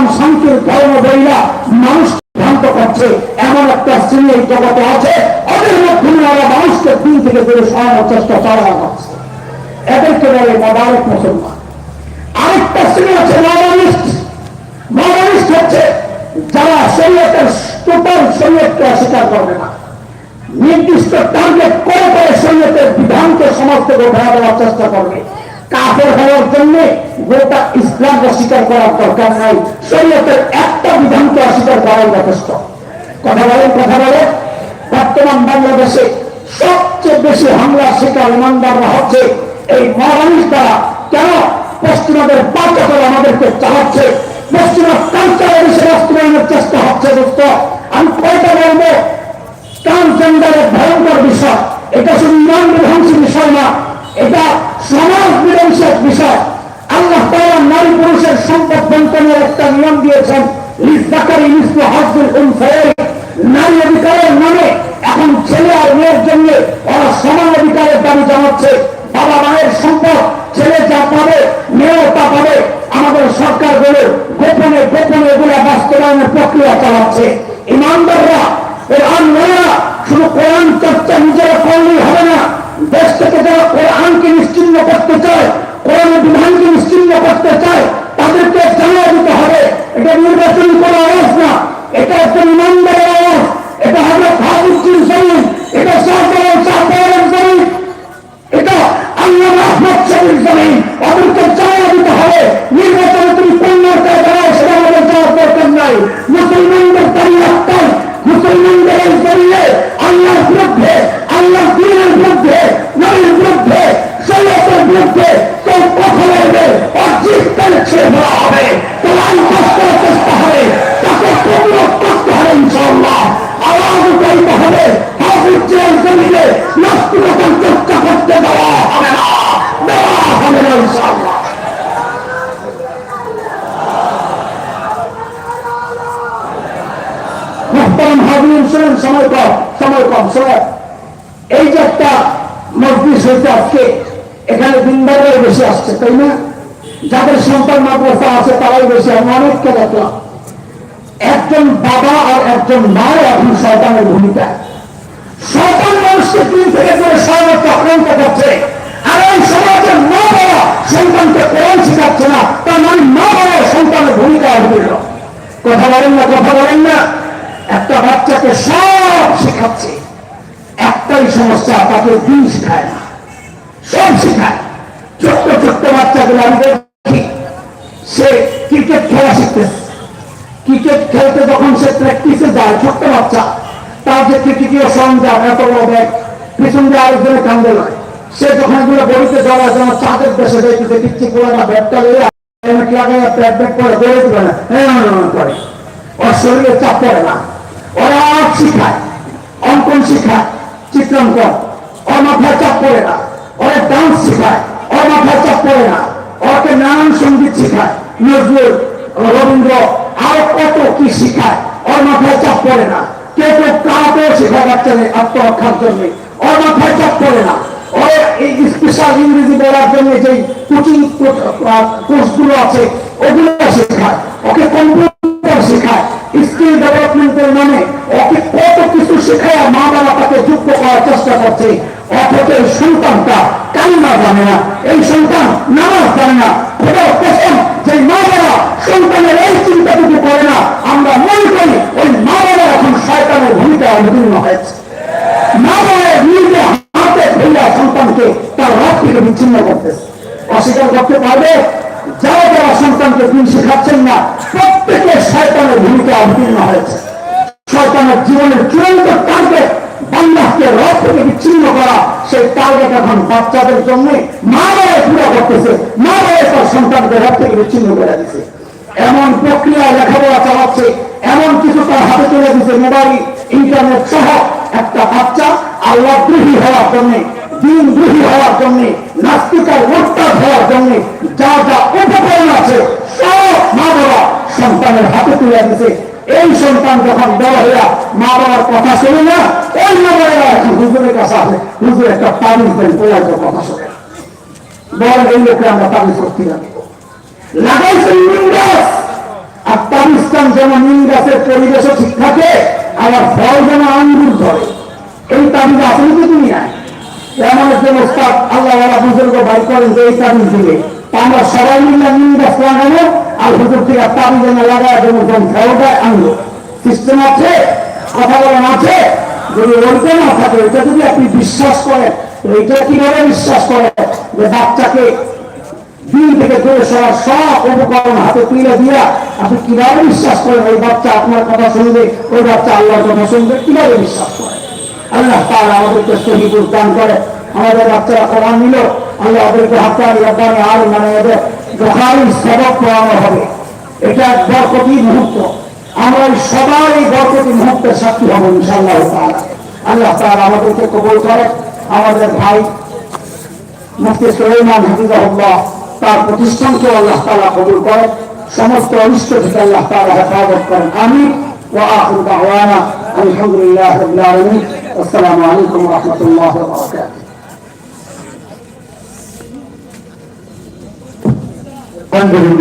ইসলাম শান্তির ধর্ম বইলা, মানুষ ভ্রান্ত করছে। এমন একটা শ্রেণি জগতে আছে ওদের মধ্যে ওরা মানুষকে দিন থেকে দূরে সরানোর চেষ্টা চালানো হচ্ছে এদেরকে বলে মদারক মুসলমান। আরেকটা শ্রেণি আছে মডার্নিস্ট মডার্নিস্ট হচ্ছে যারা শরীয়তের টোটাল শরীয়তকে অস্বীকার করবে না। নির্দিষ্ট টার্গেট করে করে শরীয়তের বিধানকে সমাজ থেকে দেওয়ার চেষ্টা করবে। কাফের হওয়ার জন্য গোটা ইসলাম অস্বীকার করার দরকার নাই। শরীয়তের একটা বিধানকে অস্বীকার করাই যথেষ্ট। কথা বলেন কথা বলেন। বর্তমান বাংলাদেশে সবচেয়ে বেশি হামলার শিকার ইমানদাররা হচ্ছে এই মহারানিস দ্বারা। কেন? পশ্চিমাদের পাচকরা আমাদেরকে চালাচ্ছে। পশ্চিমা কালচারের বিষয়ে বাস্তবায়নের চেষ্টা হচ্ছে, দোস্ত। আমি কয়টা বলব? ট্রান্সজেন্ডারের ভয়ঙ্কর বিষয়। এটা শুধু ইমান বিধ্বংসী বিষয় না, এটা সমাজ বিধ্বংসের বিষয়। আল্লাহ তাআলা নারী পুরুষের সম্পদ বন্টনের একটা নিয়ম দিয়েছেন নারী অধিকারের নামে এখন ছেলে আর মেয়ের জন্য ওরা সমান অধিকারের দাবি জানাচ্ছে। বাবা মায়ের সম্পদ ছেলে যা পাবে, মেয়েও তা পাবে। আমাদের সরকার বলে গোপনে গোপনে এগুলো বাস্তবায়নের প্রক্রিয়া চালাচ্ছে। ইমানদাররা কোরআন মেয়েরা শুধু কোরআন চর্চা নিজেরা করলেই হবে না দেশ থেকে যারা কোরআনকে নিশ্চিন্ন করতে চায় কোরআনের বিধানকে নিশ্চিন্ন করতে চায় তাদেরকে জানিয়ে দিতে হবে এটা নির্বাচনী কোনো আওয়াজ না এটা একটা ইমানদারের আওয়াজ, এটা হবে হাবুদ্দিন জমিন এটা সরকারের চাপের জমিন, এটা আল্লাহ রহমত শরীর জমিন। ওদেরকে জানিয়ে দিতে হবে। নির্বাচনে তুমি কোন মার্কায় দাঁড়াও সেটা আমাদের যাওয়ার দরকার নাই। মুসলমানদের দাঁড়িয়ে একটাই মুসলমানদের এই জমিনে আল্লাহর বিরুদ্ধে আল্লাহ দিনের বিরুদ্ধে, নবীর বিরুদ্ধে শরীয়তের বিরুদ্ধে কেউ কথা বলবে অজিতকাল ছেড়ে দেওয়া হবে। সময় কম সময় কম সময় এই যে একটা মসজিদ হয়েছে আজকে, এখানে দিনদারের বেশি আসছে, তাই না? যাদের সন্তান মাদ্রাসা আছে তারাই বেশি আমি অনেককে দেখলাম। একজন বাবা আর একজন মাও এখন শয়তানের ভূমিকা। শয়তান মানুষকে দিন থেকে করে সর্বোচ্চ আক্রান্ত করছে। আর এই সমাজের মা বাবা সন্তানকে কোরআন শিখাচ্ছে না। তার মানে মা বাবা সন্তানের ভূমিকা অবতীর্ণ। কথা বলেন না, কথা বলেন। সব শেখাচ্ছে একটাই সমস্যা, তাকে দিন শেখায় না। সব শেখায়। ছোট্ট ছোট্ট বাচ্চাগুলো আমি দেখি, সে ক্রিকেট খেলা শিখতেছে ক্রিকেট খেলতে যখন সে প্র্যাকটিসে যায়, ছোট্ট বাচ্চা, তার যে ক্রিকেটীয় সরঞ্জাম এত বড় ব্যাগ পিছন দিয়ে আরেকজনের কান্দে নয় সে যখন এগুলো বলিতে যাওয়ার জন্য চাঁদের দেশে যাইতেছে পিচ্ছি করে না ব্যাগটা লইয়া হেলমেট লাগাইয়া প্যাড ব্যাগ করে দৌড়ে দিবে না? হ্যাঁ করে। ওর শরীরে চাপ পড়ে না। ওরা শিখায়। অঙ্কন শিখায়, চিত্রাঙ্কন। ওর মাথায় চাপ পড়ে না, ওরা ডান্স শিখায় ওর মাথায় চাপ পড়ে না ওকে নানান সংগীত শিখায়। নজরুল, রবীন্দ্র, আরও কত কি শিখায় ওর মাথায় চাপ পড়ে না। কেউ কেউ কারাতেও শেখায় বাচ্চাদের আত্মরক্ষার জন্য। ওর মাথায় চাপ পড়ে না। ওর এই স্পেশাল ইংরেজি বলার জন্য যে কোচিং কোর্সগুলো আছে, ওগুলো শেখায়। ওকে কম্পিউটার চেষ্টা করছে অথচ এই সন্তানটা কান্না জানে না, এই সন্তান নামাজ জানে না। যে মা বাবা সন্তানের এই করে না, আমরা মনে করি ওই মা বাবা এখন অবতীর্ণ হয়েছে। মা বাবা নিজে হাতে সন্তানকে তার থেকে বিচ্ছিন্ন অস্বীকার করতে পারবে? যারা যারা সন্তানকে শেখাচ্ছেন না, প্রত্যেকে শয়তানের ভূমিকা অবতীর্ণ হয়েছে। শয়তানের জীবনের চূড়ান্ত টার্গেট বাংলাকে রথ থেকে বিচ্ছিন্ন করা সেই টার্গেট এখন বাচ্চাদের জন্য মা বাবা পুরো করতেছে। মা বাবা তার সন্তানকে রথ থেকে বিচ্ছিন্ন করে দিচ্ছে এমন প্রক্রিয়া লেখাপড়া চালাচ্ছে, এমন কিছু তার হাতে তুলে দিচ্ছে মোবাইল ইন্টারনেট সহ একটা বাচ্চা আল্লাহ দ্রোহী হওয়ার জন্য দিন দ্রোহী হওয়ার জন্য, নাস্তিকার মোট্টার হওয়ার জন্য যা যা উপকরণ আছে সব মা বাবা সন্তানের হাতে তুলে দিছে। এই সন্তান যখন বড় হইয়া মা বাবার কথা শোনে না, ওই মা বাবা এখন হুজুরের কাছে আসে, হুজুর একটা তাবিজ দেন পোলার কথা শোনে। না। বলেন, এই লোকে আমরা তাবিজ করতে যেন ঠিক থাকে, আবার ফল যেন আঙ্গুর ধরে। এই তাবিজ আসলে কি তুমি নাই এমন একজন আল্লাহ বুজুর্গ বাই করেন যে এই তাবিজ দিলে। আমরা সবাই মিলে নিম গাছ লাগাবো আর হুজুর থেকে তাবিজ এনে লাগায়, যেন যখন ফলটা আনলো। সিস্টেম আছে? কথা বলেন আছে? যদি ওইটা না থাকে, এটা যদি আপনি বিশ্বাস করেন এটা কীভাবে বিশ্বাস করেন? যে বাচ্চাকে দিন থেকে দূরে সরার সব উপকরণ হাতে তুলে দিয়া আপনি কীভাবে বিশ্বাস করেন ওই বাচ্চা আপনার কথা শুনবে, ওই বাচ্চা আল্লাহর কথা শুনবে, কীভাবে বিশ্বাস করেন? আল্লাহ তাআলা আমাদেরকে সহিদ দান করে। আমাদের বাচ্চারা কোরআন নিল। আল্লাহ ওদেরকে হাতানি রব্বানি আর মানে এদের যথাই সবক পড়ানো হবে এটা এক বরকতি মুহূর্ত আমরা এই সবাই এই বরকতি মুহূর্তের সাক্ষী হব ইনশাআল্লাহ তাআলা আল্লাহ তাআলা আমাদেরকে কবুল করে আমাদের ভাই মুফতি সুলাইমান হাফিজাহুল্লাহ তার প্রতিষ্ঠানকে আল্লাহ তাআলা কবুল করে সমস্ত অনিষ্ট থেকে আল্লাহ তাআলা হেফাজত করেন আমি وآخر دعوانا أن الحمد لله رب العالمين والسلام عليكم ورحمة الله وبركاته under the